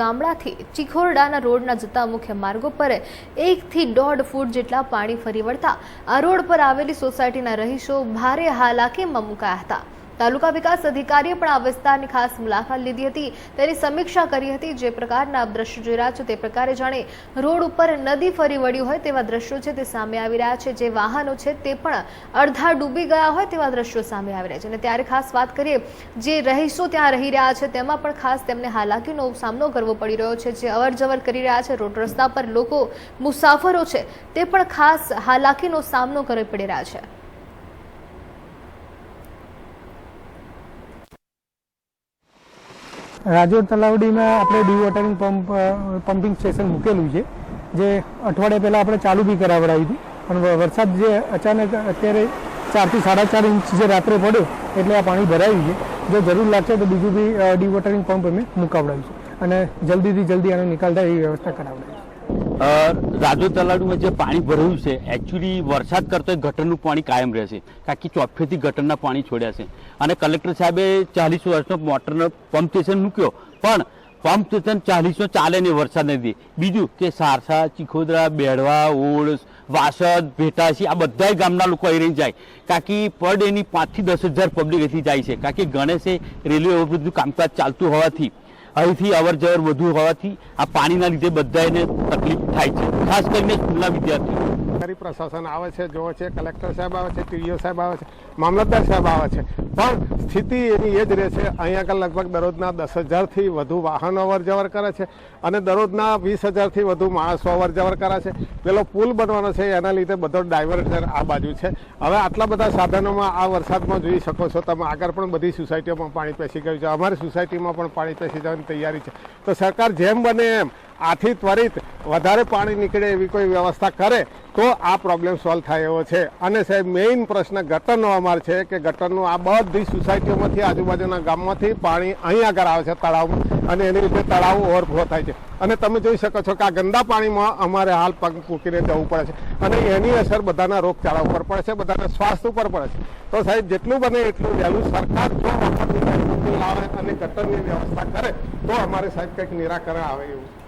ગામડાથી ચિખોરડાના રોડના જતા મુખ્ય માર્ગો પર એકથી દોઢ ફૂટ જેટલા પાણી ફરી વળતા આ રોડ પર આવેલી સોસાયટીના રહીશો ભારે હાલાકીમાં મુકાયા હતા. તાલુકા વિકાસ અધિકારીએ પણ આ વિસ્તારની ખાસ મુલાકાત લીધી હતી. તેની સમીક્ષા કરી હતી જે પ્રકારના દ્રશ્યો જોઈ રહ્યા છો તે પ્રકારે જાણે રોડ ઉપર નદી ફરી વળ્યું હોય તેવા દ્રશ્યો છે તે સામે આવી રહ્યા છે. જે વાહનો છે તે પણ અડધા ડૂબી ગયા હોય તેવા દ્રશ્યો સામે આવી રહ્યા છે. અને ત્યારે ખાસ વાત કરીએ, જે રહીશો ત્યાં રહી રહ્યા છે તેમાં પણ ખાસ તેમને હાલાકીનો સામનો કરવો પડી રહ્યો છે. જે અવર જવર કરી રહ્યા છે, રોડ રસ્તા પર લોકો મુસાફરો છે તે પણ ખાસ હાલાકીનો સામનો કરવો પડી રહ્યા છે. રાજોડ તલાવડીમાં આપણે dewatering pump uh, pumping station મૂકેલું છે જે અઠવાડિયા પહેલાં આપણે ચાલુ બી કરાવડાવ્યું હતું. પણ વરસાદ જે અચાનક અત્યારે ચારથી સાડા ચાર ઇંચ જે રાત્રે પડ્યો એટલે આ પાણી ભરાયું છે. જો જરૂર લાગશે તો બીજું બી ડીવોટરિંગ પંપ અમે મુકાવડાવીશું. અને જલ્દીથી જલ્દી આનો નિકાલ થાય એવી વ્યવસ્થા કરાવડાવીશું. રાજુ વચ્ચે જે પાણી ભરાયું છે એકચ્યુઅલી વરસાદ કરતો ગટરનું પાણી કાયમ રહેશે. કારણ કે ચોફેથી ગટરના પાણી છોડ્યા છે. અને કલેક્ટર સાહેબે ચાલીસ વર્ષનો મોટરનો પંપ સ્ટેશન મૂક્યો. પણ પંપ સ્ટેશન ચાલીસનો ચાલે નહીં, વરસાદ નથી. બીજું કે સારસા, ચીખોદરા, બેડવા ઓળ વાસદ, ભેટાસી, આ બધા ગામના લોકો અહીં રહી જાય. કારણ કે પર ડેની પાંચથી દસ હજાર પબ્લિક અહીંથી જાય છે. કારણ કે ગણેશે રેલવે ઓવરબ્રિજનું કામકાજ ચાલતું હોવાથી અહીંથી અવર જવર વધુ હોવાથી આ પાણીના લીધે બધાને તકલીફ થાય છે. ખાસ કરીને સ્કૂલના વિદ્યાર્થીઓ. સરકારી પ્રશાસન આવે છે, જોવે છે, કલેક્ટર સાહેબ આવે છે ટીડીઓ સાહેબ આવે છે, મામલતદાર સાહેબ આવે છે. પણ સ્થિતિ એની એ જ રહે છે અહીંયા આગળ લગભગ દરરોજના દસ હજારથી વધુ વાહનો અવર જવર કરે છે અને દરરોજના વીસ હજારથી વધુ માણસો અવર જવર કરે છે. પેલો પુલ બનવાનો છે, એના લીધે બધો ડાયવર્ટર આ બાજુ છે. હવે આટલા બધા સાધનોમાં આ વરસાદમાં જોઈ શકો છો, તમે આગળ પણ બધી સોસાયટીઓમાં પાણી પેસી ગયું છે. અમારી સોસાયટીમાં પણ પાણી પેસી જવાની તૈયારી છે. તો સરકાર જેમ બને એમ આથી ત્વરિત વધારે પાણી નીકળે એવી કોઈ વ્યવસ્થા કરે તો આ પ્રોબ્લેમ સોલ્વ થાય એવો છે. અને સાહેબ મેઇન પ્રશ્ન ગટરનો અમાર છે કે ગટરનું આ બધી સોસાયટીઓમાંથી આજુબાજુના ગામમાંથી પાણી અહીં આગળ આવે છે તળાવ અને એની રીતે તળાવ ઓવરફ્લો થાય છે. અને તમે જોઈ શકો છો કે આ ગંદા પાણીમાં અમારે હાલ પગ મૂકીને જવું પડે છે અને એની અસર બધાના રોગચાળા ઉપર પડે છે, બધાના સ્વાસ્થ્ય ઉપર પડે છે. તો સાહેબ, જેટલું બને એટલું વહેલું સરકાર જો લાવે અને ગટરની વ્યવસ્થા કરે તો અમારે સાહેબ કંઈક નિરાકરણ આવે એવું